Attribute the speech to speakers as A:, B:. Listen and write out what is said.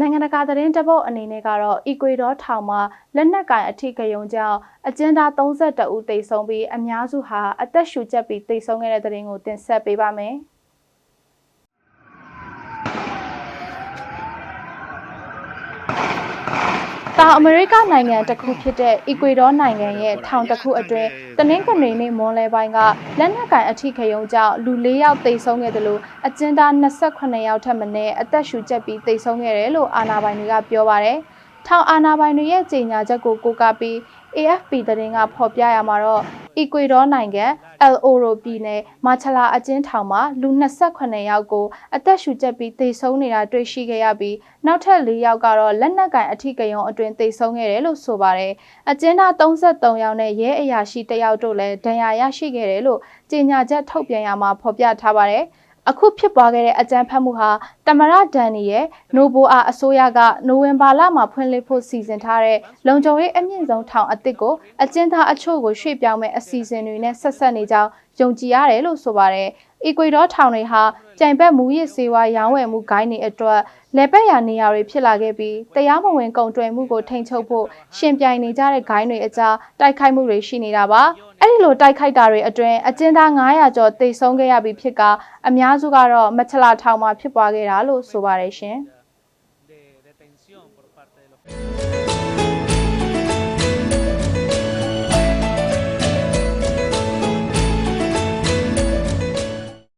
A: နိုင်ငံတကာသတင်းတပုတ်အနေနဲ့ကတော့အီကွေဒေါထောင်မှာလက်နက်ကင်အထိကယုံကြောင့်အကျဉ်းသား32ဦးသေဆုံးပြီးအများစုဟာအသက်ရှူကျပ်ပြီးသေဆုံးခဲ့တဲ့တဲ့ရင်ကိုတင်ဆက်ပေးပါမယ်။ တောင်အမေရိကနိုင်ငံတစ်ခုဖြစ်တဲ့အီကွေဒေါနိုင်ငံရဲ့ထောင်တစ်ခုအတွင်းတနင်္ဂနွေနေ့မွန်းလယ်ပိုင်းကလက်နက်ကင်အထိခယုံကြောင့်လူ၄ယောက်သေဆုံးခဲ့တယ်လို့အကျဉ်းသား28ယောက်ထပ်မံနဲ့အသက်ရှူကျပ်ပြီးသေဆုံးခဲ့တယ်လို့အာဏာပိုင်တွေကပြောပါတယ်။ ထောင်အာဏာပိုင်တွေရဲ့ကြေညာချက်ကိုကိုးကားပြီး AFP သတင်းကဖော်ပြရမှာတော့အီကွေဒေါနိုင်ငံ El Oro ပြည်နယ်မာချလာအကျဉ်းထောင်မှာလူ28ယောက်ကိုအသက်ရှူကျပ်ပြီးသေဆုံးနေတာတွေ့ရှိခဲ့ရပြီးနောက်ထပ်4ယောက်ကတော့လက်နက်ကင်အထိကယုံအတွင်သေဆုံးခဲ့တယ်လို့ဆိုပါတယ်။အကျဉ်းသား33ယောက်နဲ့ရဲအရာရှိ1ယောက်တို့လည်းဒဏ်ရာရရှိခဲ့တယ်လို့ကြေညာချက်ထုတ်ပြန်ရမှာဖော်ပြထားပါတယ်။ အခုဖြစ်ပွားခဲ့တဲ့အကြမ်းဖက်မှုဟာတမရဒန်နီရဲ့နိုဘိုအာအစိုးရကနိုဝင်ဘာလမှာဖွင့်လှစ်ဖို့စီစဉ်ထားတဲ့လုံခြုံရေးအမြင့်ဆုံးထောင်အသစ်ကိုအကျဉ်းသားအချို့ကိုရွှေ့ပြောင်းမဲ့အစီအစဉ်တွေနဲ့ဆက်ဆက်နေကြောင်းယုံကြည်ရတယ်လို့ဆိုပါတယ်။ အီကွေဒေါထောင်တွေဟာကြိမ်ဘက်မူရစ်စေဝါရောင်းဝယ်မှုဂိုင်းတွေအတွက်လက်ပတ်ရနေရာတွေဖြစ်လာခဲ့ပြီးတရားမဝင်ကုန်တွယ်မှုကိုထိန်းချုပ်ဖို့ရှင်ပြိုင်နေကြတဲ့ဂိုင်းတွေအကြားတိုက်ခိုက်မှုတွေရှိနေတာပါ။အဲ့ဒီလိုတိုက်ခိုက်တာတွေအတွင်းအကျဉ်းသား900ကျော်တိတ်ဆုံးခဲ့ရပြီးဖြစ်ကအများစုကတော့မချလာထောင်မှာဖြစ်ပွားခဲ့တာလို့ဆိုပါတယ်ရှင်။